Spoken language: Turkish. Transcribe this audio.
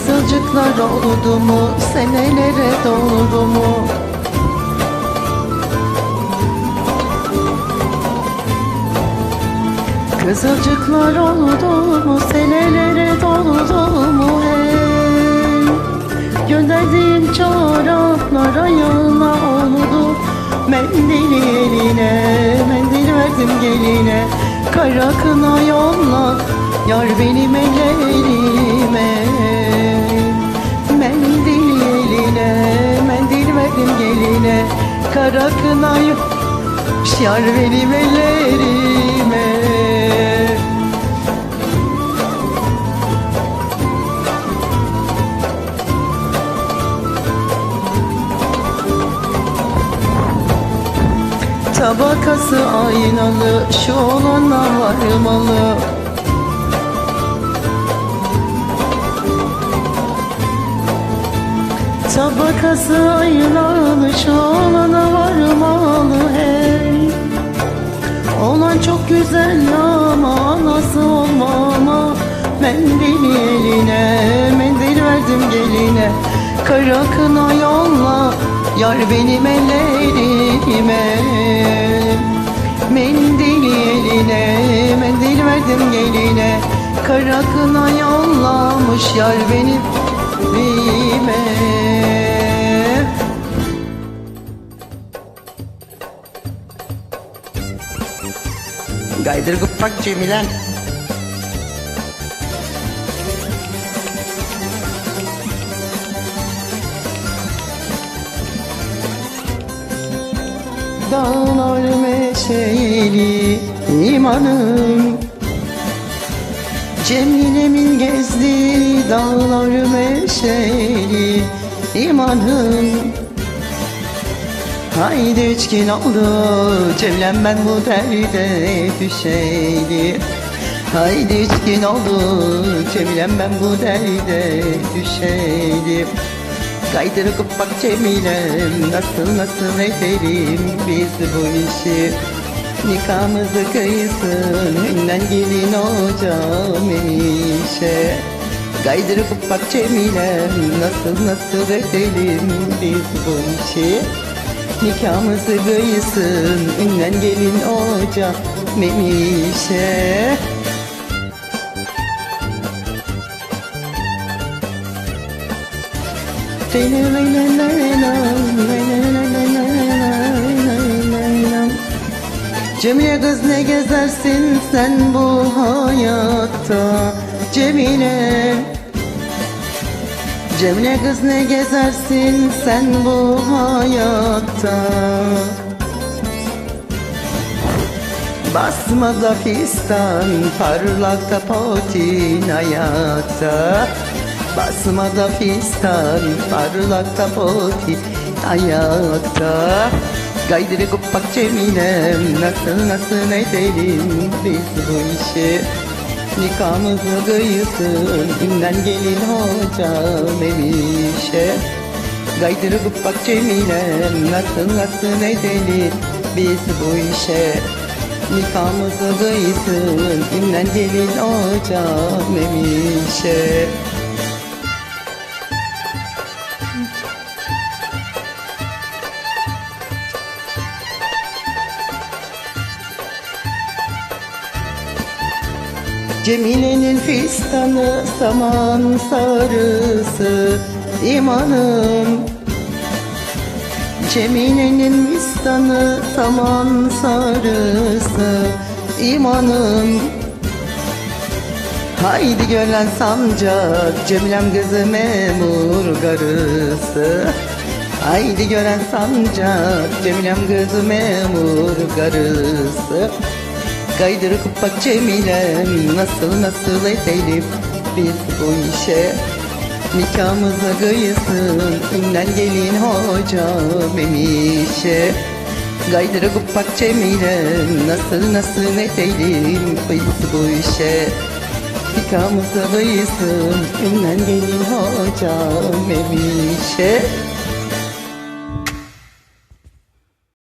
Kızılcıklar oldu mu? Senelere doğru mu? Kızılcıklar oldu mu? Senelere doldu mu? Hey! Gönderdiğin çoraplar ayağına oldu. Mendili eline mendil verdim geline. Kara kına yolla yar benim ellerime Kara kına yolla Yar benim ellerime. Tabakası aynalı şu olana varmalı Tabakası aynalı şu olana varmalı hey. Olan çok güzel ama anası olmama. Mendili eline mendil verdim geline. Kara kına yolla yar benim ellerime. Mendili eline mendil verdim geline. Kara kına yollamış yar benim Gaydır gıppak Cemilen. Dağlar meşeli imanım. Cemilemin gezdi dağlar meşeli imanım Haydi üç gün oldu Cemlem ben bu derde düşeyli Haydi üç gün oldu Cemilem ben bu derde düşeyli Kaydırıp bak Cemilem Nasıl nasıl edelim biz bu işi. Nikahımızı kıysın Ünlen gelin hocam enişe Kaydırıp bak Cemilem Nasıl nasıl edelim biz bu işi Nikahımızı kıysın Ünlen gelin hocam enişe Cemile kız ne gezersin sen bu hayatta? Cemile Cemile kız ne gezersin sen bu hayatta? Basmada fistan parlakta potin hayatta. Basmada fistan parlakta potin ayakta Gaydırı kupak Cemilem Nasıl nasıl edelim biz bu işi Nikahımızı kıysın Ünlen gelin hocam emişe Gaydırı kupak Cemilem Nasıl nasıl edelim biz bu işe. Nikahımızı kıysın Ünlen gelin hocam emişe Cemile'nin fistanı saman sarısı imanım. Cemile'nin fistanı saman sarısı imanım. Haydi gören sancak Cemilem kızı memur karısı Haydi gören sancak Cemilem kızı memur karısı Kaydırıp bak Cemilem Nasıl nasıl edelim biz bu işe? Nikahımıza kıysın Ünlen gelin hocam emişe. Kaydırıp bak Cemilem Nasıl nasıl edelim biz bu işe? Nikahımıza kıysın Ünlen gelin hocam emişe